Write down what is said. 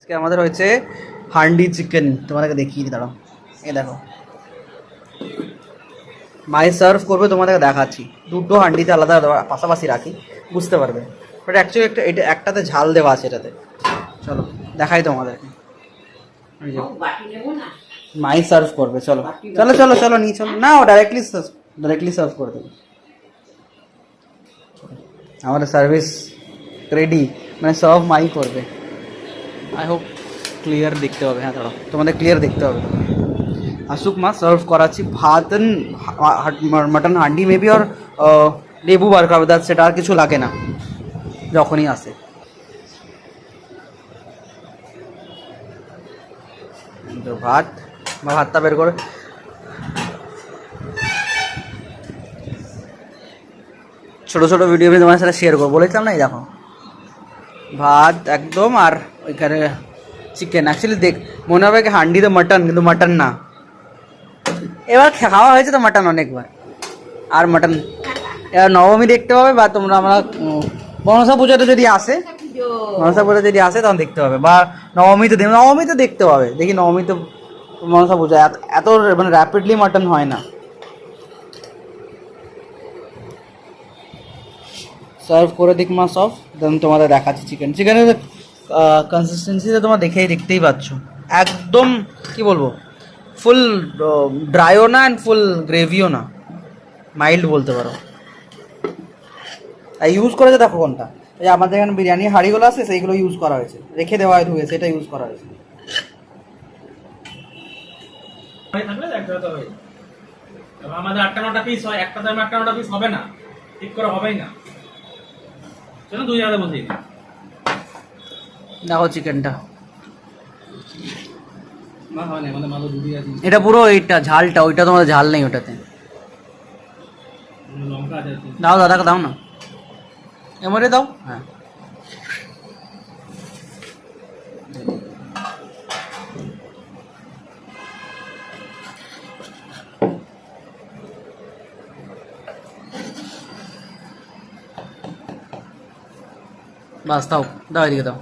আজকে আমাদের হয়েছে হান্ডি চিকেন। তোমাদেরকে দেখিয়ে দিই, দাঁড়াও। এই দেখো। মাই সার্ভ করবে, তোমাদেরকে দেখাচ্ছি। দুটো হান্ডিতে আলাদা পাশাপাশি রাখি, বুঝতে পারবে। বাট অ্যাকচুয়ালি একটা এটা একটাতে ঝাল দেওয়া আছে এটাতে। চলো, দেখাই তোমাদেরকে। মাই সার্ভ করবে, চলো। চলো চলো চলো, নিয়ে চলো। না, ও ডাইরেক্টলি ডাইরেক্টলি সার্ভ করে দেবে। আমাদের সার্ভিস রেডি মানে সার্ভ মাই করবে। আই হোপ ক্লিয়ার দেখতে হবে হ্যাঁ দাঁড়াও। তোমাদের ক্লিয়ার দেখতে হবে। আসুক মা সার্ভ করাচ্ছি ভাত মটন হান্ডি মেবি আর লেবু বার করাবে সেটা আর কিছু লাগে না। যখনই আসে। ভাত বা ভাতটা বের করে। ছোটো ছোটো ভিডিও আমি তোমার সাথে শেয়ার করব, বলেছিলাম না এই দেখো। ভাত একদম আর ওইখানে চিকেন অ্যাকচুয়ালি দেখ, মনে হবে কি হান্ডি তো মাটন কিন্তু মাটন না। এবার খাওয়া হয়েছে তো মাটন অনেকবার। আর মাটন এবার নবমী দেখতে পাবে বা তোমরা আমরা মনসা পুজোতে যদি আসে, মনসা পুজো যদি আসে তখন দেখতে হবে। বা নবমীতে নবমীতে দেখতে পাবে দেখি নবমীতে মনসা পুজো এত মানে র্যাপিডলি মাটন হয় না। সার্ভ করে দিক মা সব দেন তোমাদের দেখাচ্ছি চিকেন চিকেনের কনসিস্টেন্সিতে তোমার দেখেই দেখতেই পাচ্ছ। একদম, কি বলব ফুল ড্রাইও না অ্যান্ড ফুল গ্রেভিও না। মাইল্ড বলতে পারো। আর ইউজ করেছে দেখো কোনটা? এই আমাদের এখানে বিরিয়ানি হাঁড়িগুলো আছে, সেইগুলো ইউজ করা হয়েছে। রেখে দেওয়া হয় ধুয়ে, সেটা ইউজ করা হয়েছে। হয়ে আমাদের আটটা নটা পিস হয় একটা দামে আটটা নটা পিস হবে না। ঠিক করে হবেই না। চলো দুই জায়গাতে বসিয়ে দিই দেখো চিকেনটা এটা পুরো এইটা ঝালটা ওইটা তোমাদের ঝাল নেই ওটাতে দাও দাদাকে দাও না এমরে দাও হ্যাঁ বাস দাও দাও এদিকে দাও